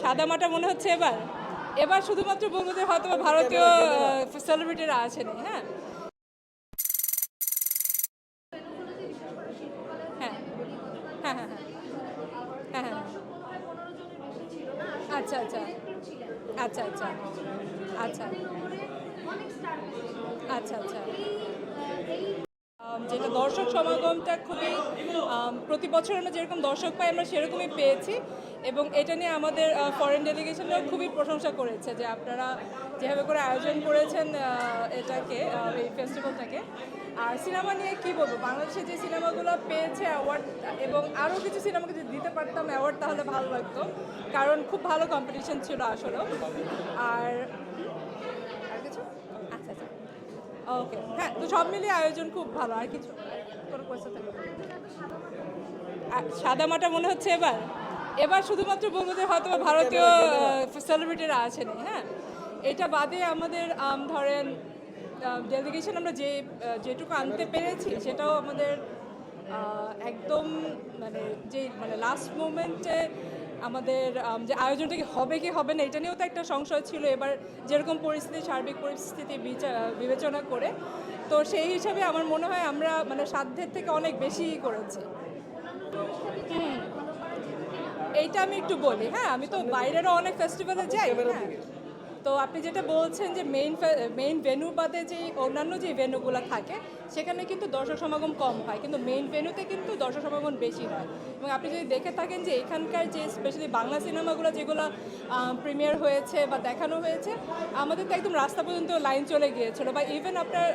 সাদা মাটা মনে হচ্ছে এবার? এবার শুধুমাত্র বলব হয়তো ভারতীয় সেলিব্রিটিরা আছেন হ্যাঁ হ্যাঁ হ্যাঁ হ্যাঁ। আচ্ছা আচ্ছা আচ্ছা আচ্ছা আচ্ছা আচ্ছা আচ্ছা। যেটা দর্শক সমাগমটা খুবই প্রতি বছর আমরা যেরকম দর্শক পাই, আমরা সেরকমই পেয়েছি। এবং এটা নিয়ে আমাদের ফরেন ডেলিগেশনরাও খুবই প্রশংসা করেছে যে আপনারা যেভাবে করে আয়োজন করেছেন এটাকে এই ফেস্টিভ্যালটাকে আর সিনেমা নিয়ে কি বলব? বাংলাদেশে যে সিনেমাগুলো পেয়েছে অ্যাওয়ার্ড এবং আরও কিছু সিনেমাকে যদি দিতে পারতাম অ্যাওয়ার্ড তাহলে ভালো লাগতো। কারণ খুব ভালো কম্পিটিশন ছিল আসলেও। আর ওকে হ্যাঁ তো সব মিলিয়ে আয়োজন খুব ভালো। আর কিছু? কোনো কোয়েশ্চেন থাকবে সাদা মাটা মনে হচ্ছে এবার? এবার শুধুমাত্র বলব যে হয়তো ভারতীয় সেলিব্রিটিরা আছেন হ্যাঁ? এটা বাদে আমাদের ধরেন ডেলিগেশন আমরা যে যেটুকু আনতে পেরেছি সেটাও আমাদের একদম মানে যে মানে লাস্ট মোমেন্টে আমাদের যে আয়োজনটা কি হবে কি হবে না, এটা নিয়েও তো একটা সংশয় ছিল। এবার যেরকম পরিস্থিতি, সার্বিক পরিস্থিতি বিচা- বিবেচনা করে, তো সেই হিসাবে আমার মনে হয় আমরা মানে সাধ্যের থেকে অনেক বেশি করেছি। এইটা আমি একটু বলি হ্যাঁ আমি তো বাইরেরও অনেক ফেস্টিভ্যালে যাই হ্যাঁ। তো আপনি যেটা বলছেন যে মেইন মেইন ভেন্যু বাদে যে অন্যান্য যে ভেন্যুগুলো থাকে, সেখানে কিন্তু দর্শক সমাগম কম হয়, কিন্তু মেইন ভেন্যুতে কিন্তু দর্শক সমাগম বেশি হয়। এবং আপনি যদি দেখে থাকেন যে এখানকার যে স্পেশালি বাংলা সিনেমাগুলো যেগুলো প্রিমিয়ার হয়েছে বা দেখানো হয়েছে, আমাদের তো একদম রাস্তা পর্যন্ত লাইন চলে গিয়েছিল বা ইভেন আপনার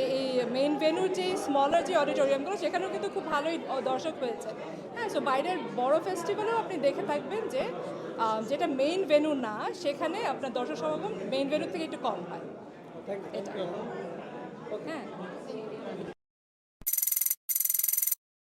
এই- মেইন ভেন্যুর যে স্মলার যে অডিটোরিয়ামগুলো সেখানেও কিন্তু খুব ভালোই দর্শক হয়েছে। হ্যাঁ সো বাইরের বড় ফেস্টিভ্যালেও আপনি দেখে থাকবেন যে যেটা মেইন ভেনু না সেখানে আপনার দর্শক সমাগম মেইন ভেনু থেকে একটু কম হয়। এটা। হ্যাঁ।